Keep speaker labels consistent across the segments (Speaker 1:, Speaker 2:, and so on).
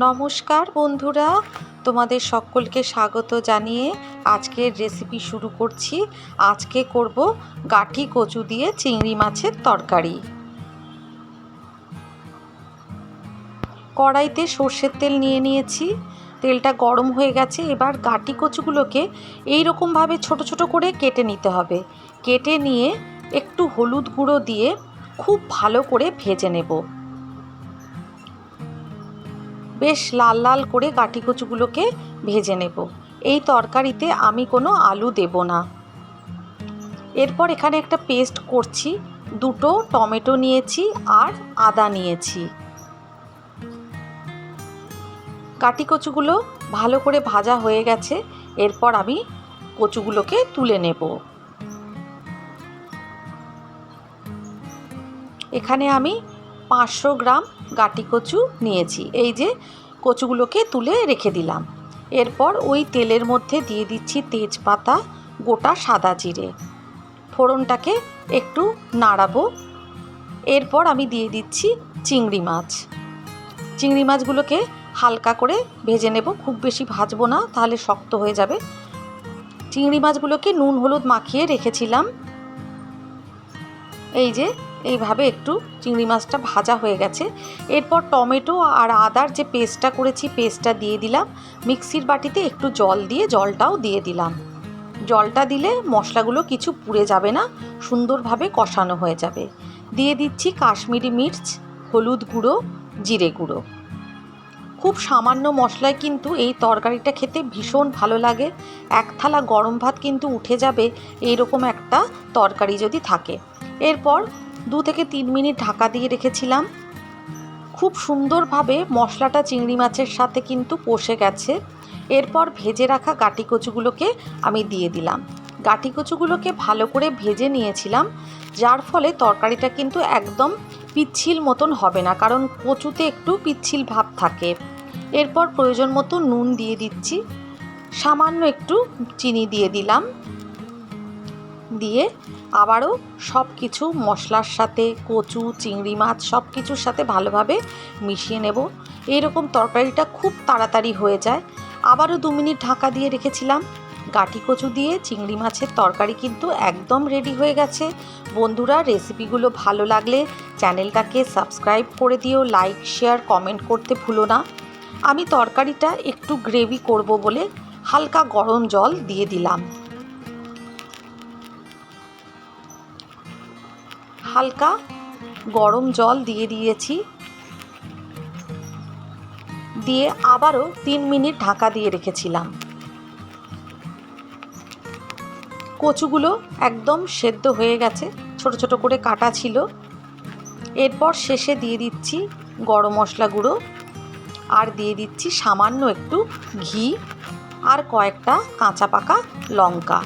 Speaker 1: নমস্কার বন্ধুরা, তোমাদের সকলকে স্বাগত জানিয়ে আজকের রেসিপি শুরু করছি। আজকে করব গাঠি কচু দিয়ে চিংড়ি মাছের তরকারি। কড়াইতে সর্ষের তেল নিয়ে নিয়েছি। তেলটা গরম হয়ে গেছে, এবার গাটি কচুগুলোকে এই রকমভাবে ছোট ছোট করে কেটে নিতে হবে। কেটে নিয়ে একটু হলুদ গুঁড়ো দিয়ে খুব ভালো করে ভেজে নেব। বেশ লাল লাল করে গাটি কচুগুলোকে ভেজে নেব। এই তরকারিতে আমি কোনো আলু দেব না। এরপর এখানে একটা পেস্ট করছি, দুটো টমেটো নিয়েছি আর আদা নিয়েছি। কাটি কচুগুলো ভালো করে ভাজা হয়ে গেছে, এরপর আমি কচুগুলোকে তুলে নেব। এখানে আমি পাঁচশো গ্রাম গাটি কচু নিয়েছি। এই যে কচুগুলোকে তুলে রেখে দিলাম। এরপর ওই তেলের মধ্যে দিয়ে দিচ্ছি তেজপাতা, গোটা সাদা জিরে। ফোড়নটাকে একটু নাড়াবো। এরপর আমি দিয়ে দিচ্ছি চিংড়ি মাছ। চিংড়ি মাছগুলোকে হালকা করে ভেজে নেব। খুব বেশি ভাজবো না, তাহলে শক্ত হয়ে যাবে। চিংড়ি মাছগুলোকে নুন হলুদ মাখিয়ে রেখেছিলাম। এই যে এইভাবে একটু চিংড়ি মাছটা ভাজা হয়ে গেছে। এরপর টমেটো আর আদার যে পেস্টটা করেছি, পেস্টটা দিয়ে দিলাম। মিক্সির বাটিতে একটু জল দিয়ে জলটাও দিয়ে দিলাম। জলটা দিলে মশলাগুলো কিছু পুড়ে যাবে না, সুন্দরভাবে কষানো হয়ে যাবে। দিয়ে দিচ্ছি কাশ্মীরি মির্চ, হলুদ গুঁড়ো, জিরে গুঁড়ো। খুব সামান্য মশলায় কিন্তু এই তরকারিটা খেতে ভীষণ ভালো লাগে। এক থালা গরম ভাত কিন্তু উঠে যাবে, এইরকম একটা তরকারি যদি থাকে। এরপর দু থেকে তিন মিনিট ঢাকা দিয়ে রেখেছিলাম। খুব সুন্দরভাবে মশলাটা চিংড়ি মাছের সাথে কিন্তু কষে গেছে। এরপর ভেজে রাখা গাটি কচুগুলোকে আমি দিয়ে দিলাম। গাটি কচুগুলোকে ভালো করে ভেজে নিয়েছিলাম, যার ফলে তরকারিটা কিন্তু একদম পিচ্ছিল মতন হবে না, কারণ কচুতে একটু পিচ্ছিল ভাব থাকে। এরপর প্রয়োজন মতো নুন দিয়ে দিচ্ছি। সামান্য একটু চিনি দিয়ে দিলাম। দিয়ে আবারও সব কিছু মশলার সাথে, কচু, চিংড়ি মাছ সব কিছুর সাথে ভালোভাবে মিশিয়ে নেব। এইরকম তরকারিটা খুব তাড়াতাড়ি হয়ে যায়। আবারও দু মিনিট ঢাকা দিয়ে রেখেছিলাম। গাটি কচু দিয়ে চিংড়ি মাছের তরকারি কিন্তু একদম রেডি হয়ে গেছে। বন্ধুরা রেসিপিগুলো ভালো লাগলে চ্যানেলটাকে সাবস্ক্রাইব করে দিও লাইক শেয়ার কমেন্ট করতে ভুলো না। আমি তরকারিটা একটু গ্রেভি করব বলে হালকা গরম জল দিয়ে দিলাম। হালকা গরম জল দিয়ে দিয়েছি। দিয়ে আবারও তিন মিনিট ঢাকা দিয়ে রেখেছিলাম। কচুগুলো একদম সেদ্ধ হয়ে গেছে, ছোট ছোট করে কাটা ছিল। এরপর শেষে দিয়ে দিচ্ছি গরম মশলা গুঁড়ো। আর দিয়ে দিচ্ছি সামান্য একটু ঘি আর কয়েকটা কাঁচা পাকা লঙ্কা।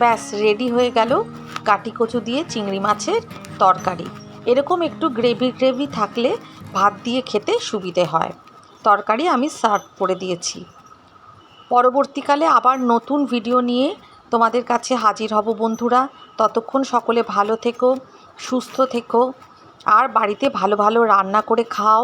Speaker 1: ব্যাস, রেডি হয়ে গেল কাটি কচু দিয়ে চিংড়ি মাছের তরকারি। এরকম একটু গ্রেভি গ্রেভি থাকলে ভাত দিয়ে খেতে সুবিধে হয়। তরকারি আমি সার্ভ করে দিয়েছি। পরবর্তীকালে আবার নতুন ভিডিও নিয়ে তোমাদের কাছে হাজির হব বন্ধুরা। ততক্ষণ সকলে ভালো থেকো, সুস্থ থেকো, আর বাড়িতে ভালো ভালো রান্না করে খাও।